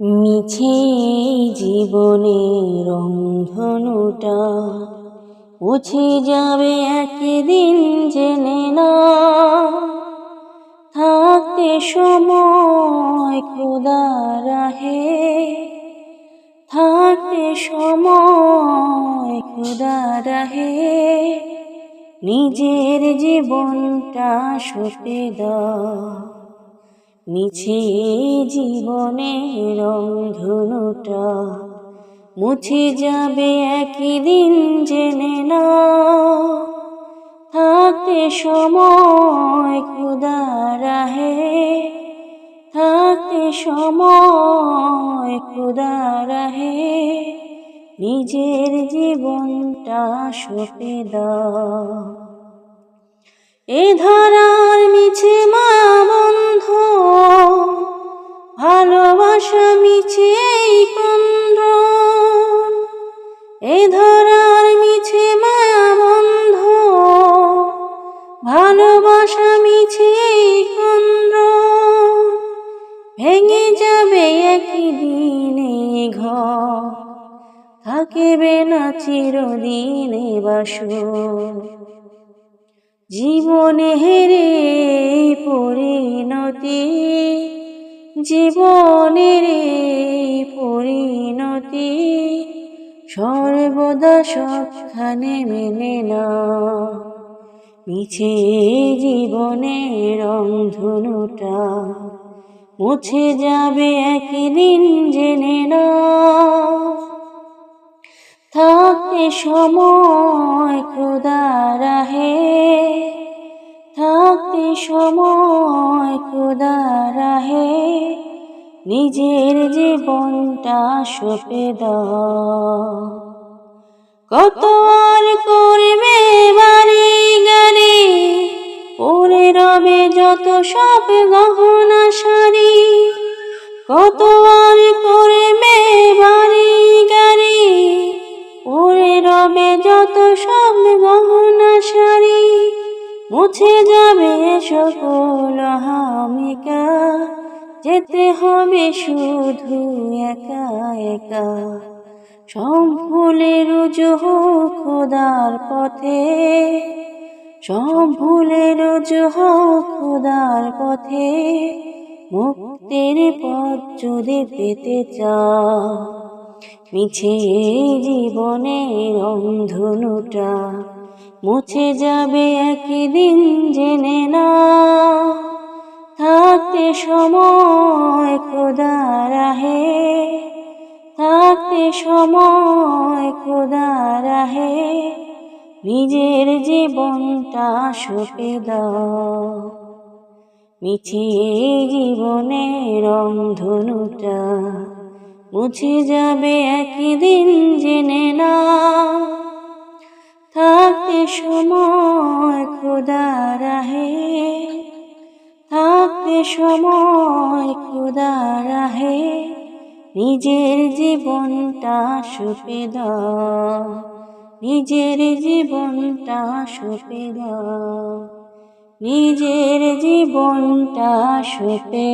মিছে জীবনের রংধনুটা মুছে যাবে একদিন জেনে না। থাকতে সময় খোদা রাহে, থাকতে সময় খোদা রাহে। নিজের জীবনটা সঁপে দাও। মিছে জীবনের রংধনুটা মুছে যাবে একদিন জেনে না থাকতে সময় খুদা রাহে, থাকতে সময় খুদা রাহে, নিজের জীবনটা সঁপে দাও। এ ধরার মিছে মায়া এ ধরার মিছে মায়া বন্ধ, ভালোবাসা মিছে এই কন্দ ভেঙে যাবে একই দিনে ঘর, থাকিবে না চিরদিনে বাসর। জীবনে হেরে পরিণতি জীবনের পরিণতি সর্বদা সবখানে মেনে না। মিছে জীবনের রংধনুটা মুছে যাবে একদিন জেনে না। থাকতে সময় খোদা রাহে থাকতে সময় খোদা রাহে। নিজের জীবনটা সপে কত আর করবে বাড়ি গাড়ি পরে রবে যত সব গহনা শাড়ি। কত আর করবে বাড়ি গাড়ি পরে রবে যত সব গহনা শাড়ি। মুছে যাবে সকল হামিকা যেতে হবে শুধু একা একা। সম্ভুলের জহ খোদার পথে। সম্ভুলের জহ খোদার পথে। মুক্তির পথ যদি পেতে চাও, মিছে জীবনের অন্ধনুটা মুছে যাবে একদিন জেনে না সময় খোদা রাহে, থাকতে সময় খোদা রাহে, নিজের জীবনটা সপে দাও। মিছে জীবনের রংধনুটা মুছে যাবে একদিন জেনে না থাকতে সময় খোদা রাহে থাকতে সময় খুদা রাহে নিজের জীবনটা সুপে নিজের জীবনটা সুপে নিজের জীবনটা সুপে